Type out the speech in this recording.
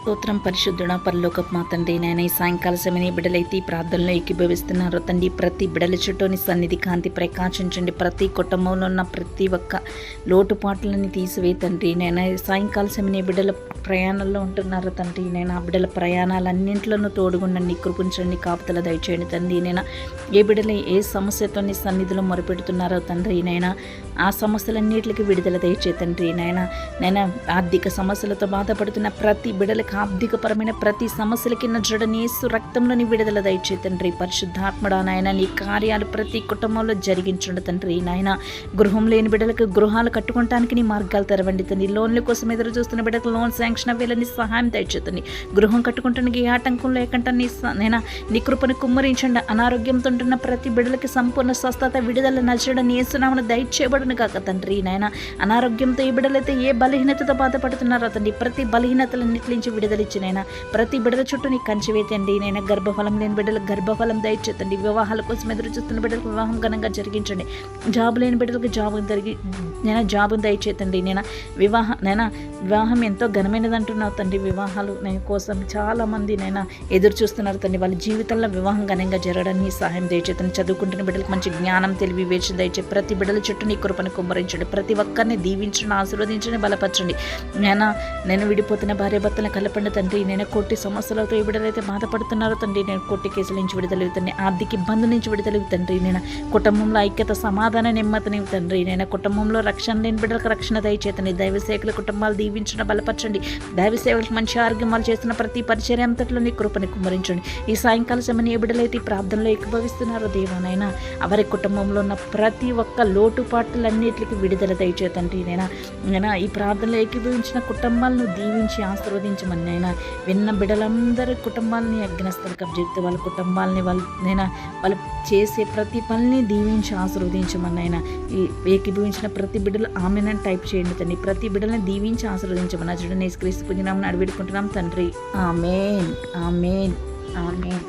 స్తోత్రం పరిశుద్ధుడ పరలోక మా తండ్రి నేను ఈ సాయంకాల సమయని బిడలైతే ఈ ప్రార్థనలో ఏకీభవిస్తున్నారు. తండ్రి ప్రతి బిడల చుట్టూని సన్నిధి కాంతి ప్రకాశించండి. ప్రతి కుటుంబంలో ఉన్న ప్రతి ఒక్క లోటుపాట్లని తీసివే తండ్రి నేను సాయంకాల సమయని బిడ్డల ప్రయాణంలో ఉంటున్నారు తండ్రి. నేను ఆ బిడ్డల ప్రయాణాలన్నింటిలోనూ తోడుగుండండి కృపించండి కాపుతల దయచేయండి తండ్రి. నేను ఏ బిడ్డలు ఏ సమస్యతో నీ సన్నిధిలో మొరపెడుతున్నారో తండ్రి. నైనా ఆ సమస్యలన్నిటికి విడుదల దయచే తండ్రి. నైనా నేను ఆర్థిక సమస్యలతో బాధపడుతున్న ప్రతి బిడలకు ఆర్థికపరమైన ప్రతి సమస్యలకి నజడనేసు రక్తంలోని విడుదల దయచే తండ్రి. పరిశుద్ధాత్మడా నాయన నీ కార్యాలు ప్రతి కుటుంబంలో జరిగించండి తండ్రి. నాయన గృహం లేని బిడ్డలకు గృహాలు కట్టుకోవటానికి నీ మార్గాలు తెరవండి తండ్రి. లోన్ల కోసం ఎదురు చూస్తున్న బిడ్డలకు లోన్ శాంక్షన్ వీళ్ళని సహాయం దయచేతండి గృహం కట్టుకుంటానికి ఏ ఆటంకం లేకుండా నీ నీ కృపను కుమ్మరించండి. అనారోగ్యంతో ఉంటున్న ప్రతి బిడ్డలకి సంపూర్ణ స్వస్థత విడుదల నచ్చడం నేసునామను దయచేయబడును కాక తండ్రి నాయన. అనారోగ్యంతో ఈ బిడ్డలైతే ఏ బలహీనతతో బాధపడుతున్నారో తండ్రి ప్రతి బలహీనతలన్నిటి నుంచి విడుదలిచ్చినైనా ప్రతి బిడ్డల చుట్టూ నీ కంచి వేతండి నేను గర్భఫలం లేని బిడ్డలకు గర్భఫలం దయచేతండి వివాహాల కోసం ఎదురు చూస్తున్న బిడ్డలకు వివాహం ఘనంగా జరిగించండి. జాబ్ లేని బిడ్డలకు జాబ్ జరిగి నేను జాబ్ దయచేతండి నేను వివాహ నేను వివాహం ఎంతో ఘనమైన ముఖ్యమైనది అంటున్నావు తండ్రి? వివాహాలు నేను కోసం చాలా మంది నేను ఎదురు చూస్తున్నారు తండ్రి. వాళ్ళ జీవితంలో వివాహం ఘనంగా జరగడానికి సహాయం దయచేతను చదువుకుంటున్న బిడ్డలకు మంచి జ్ఞానం తెలివి వేచి దయచే ప్రతి బిడ్డల చుట్టూ నీ కృపను కుమ్మరించండి. ప్రతి ఒక్కరిని దీవించండి ఆశీర్వదించండి బలపరచండి. నేను నేను విడిపోతున్న భార్య భర్తలను కలపండి తండ్రి. నేను కొట్టి సమస్యలతో ఈ బిడ్డలైతే బాధపడుతున్నారో తండ్రి. నేను కొట్టి కేసుల నుంచి విడుదలవి తండ్రి ఆర్థిక ఇబ్బంది నుంచి విడుదలవి తండ్రి. నేను కుటుంబంలో ఐక్యత సమాధాన నెమ్మదిని తండ్రి. నేను కుటుంబంలో రక్షణ లేని బిడ్డలకు రక్షణ దయచేతని దైవశేఖల కుటుంబాలు దీవించడం బలపరచండి. దైవ సేవలకు మంచి ఆరోగ్యమాలు చేస్తున్న ప్రతి పరిచర్య అంతట్లో నీ కృపని కుమ్మరించండి. ఈ సాయంకాల సమయం ఏ బిడ్డలైతే ఈ ప్రార్థనలో ఏకీభవిస్తున్నారో దేవానైనా. అవరి కుటుంబంలో ఉన్న ప్రతి ఒక్క లోటుపాట్లన్నిటికి విడుదల దయచేతండి నేనా. నేను ఈ ప్రార్థనలో ఏకీభవించిన కుటుంబాలను దీవించి ఆశీర్వదించమని నైనా. విన్న బిడ్డలందరి కుటుంబాలని అగ్నస్థలు కబ్జెక్తే వాళ్ళ కుటుంబాలని వాళ్ళు నేనా వాళ్ళు చేసే ప్రతి పనిని దీవించి ఆశీర్వదించమని నైనా. ఈ ఏకీభవించిన ప్రతి బిడ్డలు ఆమెనని టైప్ చేయండి తండ్రి. ప్రతి బిడ్డలని దీవించి ఆశీర్వదించమని చూడండి క్రీస్తు పుణ్యనామని అడిపెట్టుకుంటున్నాం తండ్రి. ఆమెన్. ఆమెన్. ఆమెన్.